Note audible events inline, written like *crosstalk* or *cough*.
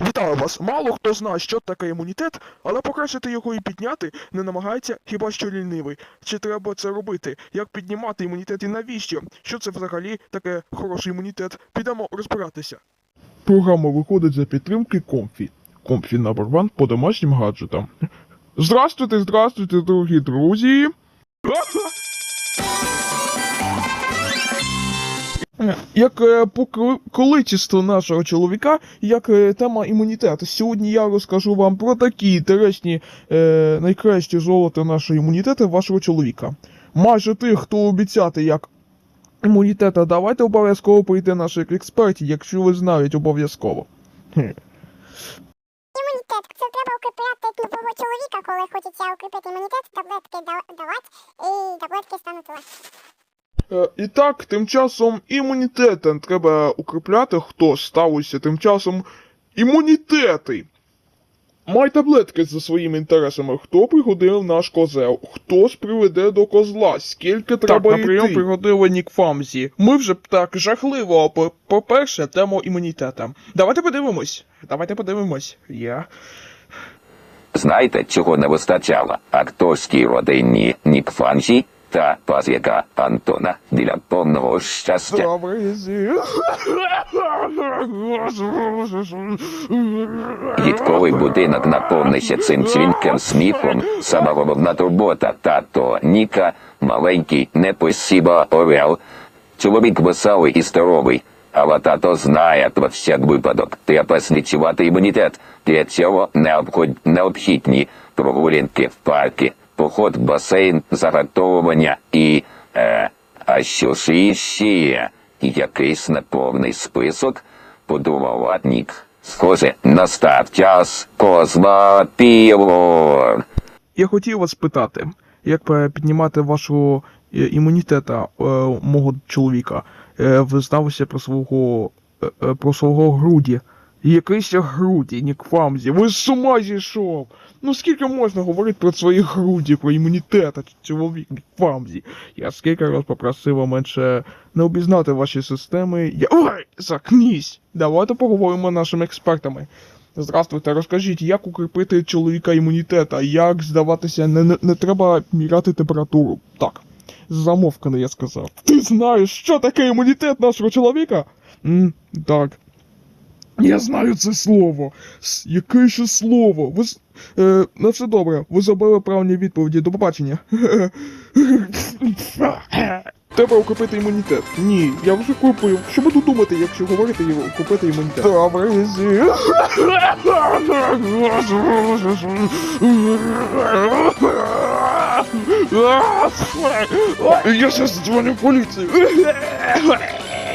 Вітаю вас! Мало хто знає, що таке імунітет, але покращити його і підняти не намагається хіба що лінивий. Чи треба це робити? Як піднімати імунітет і навіщо? Що це взагалі таке хороший імунітет? Підемо розбиратися. Програма виходить за підтримки Комфі. Комфі number one по домашнім гаджетам. Здравствуйте, здравствуйте, дорогі друзі! Як е, по количеству нашого чоловіка, як е, тема імунітету. Сьогодні я розкажу вам про такі інтересні е, найкращі золота нашого імунітету вашого чоловіка. Майже тих, хто обіцяти як імунітета, давайте обов'язково прийти наших експертів, якщо ви знаєте обов'язково. Імунітет. Це треба укріпляти нового чоловіка, коли хочеться укріпити імунітет, таблетки давати, і таблетки стануть легше. Е, І так, тим часом імунітетом треба укріпляти, хто ставився тим часом імунітети. Май таблетки за своїми інтересами. Хто пригодив наш козел? Хтось приведе до козла? Скільки треба на прийом йти? пригодили Нік Фамзі. Ми вже так жахливо, по- по-перше, тему імунітета. Давайте подивимось. Давайте подивимось. Я. Знаєте, чого не вистачало? Акторській родині Нік Фанжі та пазяка Антона для повного щастя. Гідковий будинок наповнився цим дзвінким сміхом. Сама головна турбота тато Ніка, маленький, непосіба орел. Чоловік веселий і здоровий, але тато знає про всяк випадок. Треба знищувати імунітет. Для цього необхідні прогулянки в парки, поход басейн, загартовування і... Е, а що ж іще? Якийсь неповний список, подумав Нік. Схоже, настав час козла пілор. Я хотів вас спитати, як піднімати вашого е, імунітета е, мого чоловіка. Е, ви зналися про свого про свого груді. Якийсь груді, Нік Фамзі. Ви з ума зійшов. Ну скільки можна говорити про свої груді, про імунітет, чоловік Нік Фамзі. Я скільки раз попросив менше не обізнати ваші системи. Я. Ой, закнісь! Давайте поговоримо з нашими експертами. Здравствуйте, розкажіть, як укріпити чоловіка імунітета, як здаватися, не, не, не треба міряти температуру. Так, замовкане, я сказав. Ти знаєш, що таке імунітет нашого чоловіка? М, так. Я знаю це слово. Яке ще слово? Ви е, на все добре, ви забили правильні відповіді. До побачення. *laughs* Треба укріпити імунітет. Ні, я вже купив. Що буду думати, якщо говорити і укріпити імунітет? Добре, *laughs* Я сейчас звоню в полицию. *laughs*